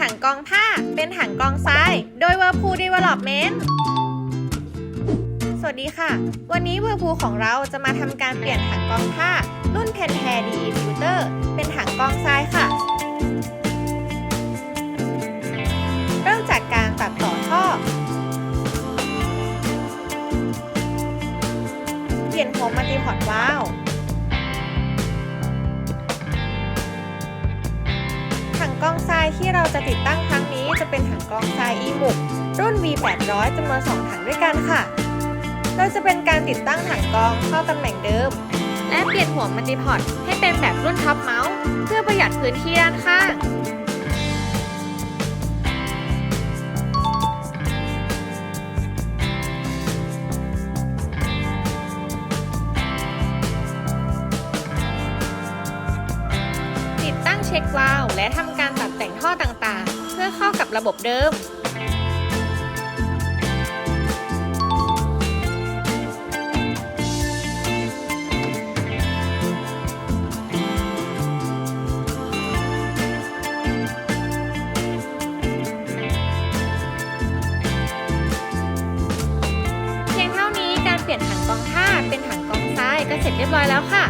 ถังกองผ้า เป็นถังกองทราย โดย Whirlpool Development สวัสดีค่ะ วันนี้ Whirlpool ของเราจะมาทำการเปลี่ยนถังกองผ้า รุ่น Pentair DE Filter เป็นถังกองทรายค่ะ เริ่มจากการตัดต่อท่อ เปลี่ยนหัวมัลติพอร์ตวาล์ว ถังกรองทรายที่เราจะติดตั้งครั้งนี้จะเป็นถังกรองทราย e m u k รุ่น V800 จำนวน 2 ถังด้วยกันค่ะ โดยจะเป็นการติดตั้งถังกรองเข้าตำแหน่งเดิม และเปลี่ยนหัวมัลติพอร์ตให้เป็นแบบรุ่นท็อปเมาส์ เพื่อประหยัดพื้นที่ด้านข้าง ช็ควาล์วและทำการตัดแต่งท่อต่างๆ เพื่อเข้ากับระบบเดิม เพียงเท่านี้การเปลี่ยนถังกองท่าเป็นถังกองทรายก็เสร็จเรียบร้อยแล้วค่ะ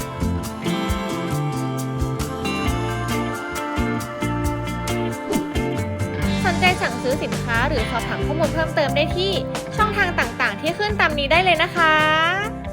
อสินค้า หรือสอบถามข้อมูลเพิ่มเติมได้ที่ช่องทางต่างๆ ที่ขึ้นตามนี้ได้เลยนะคะ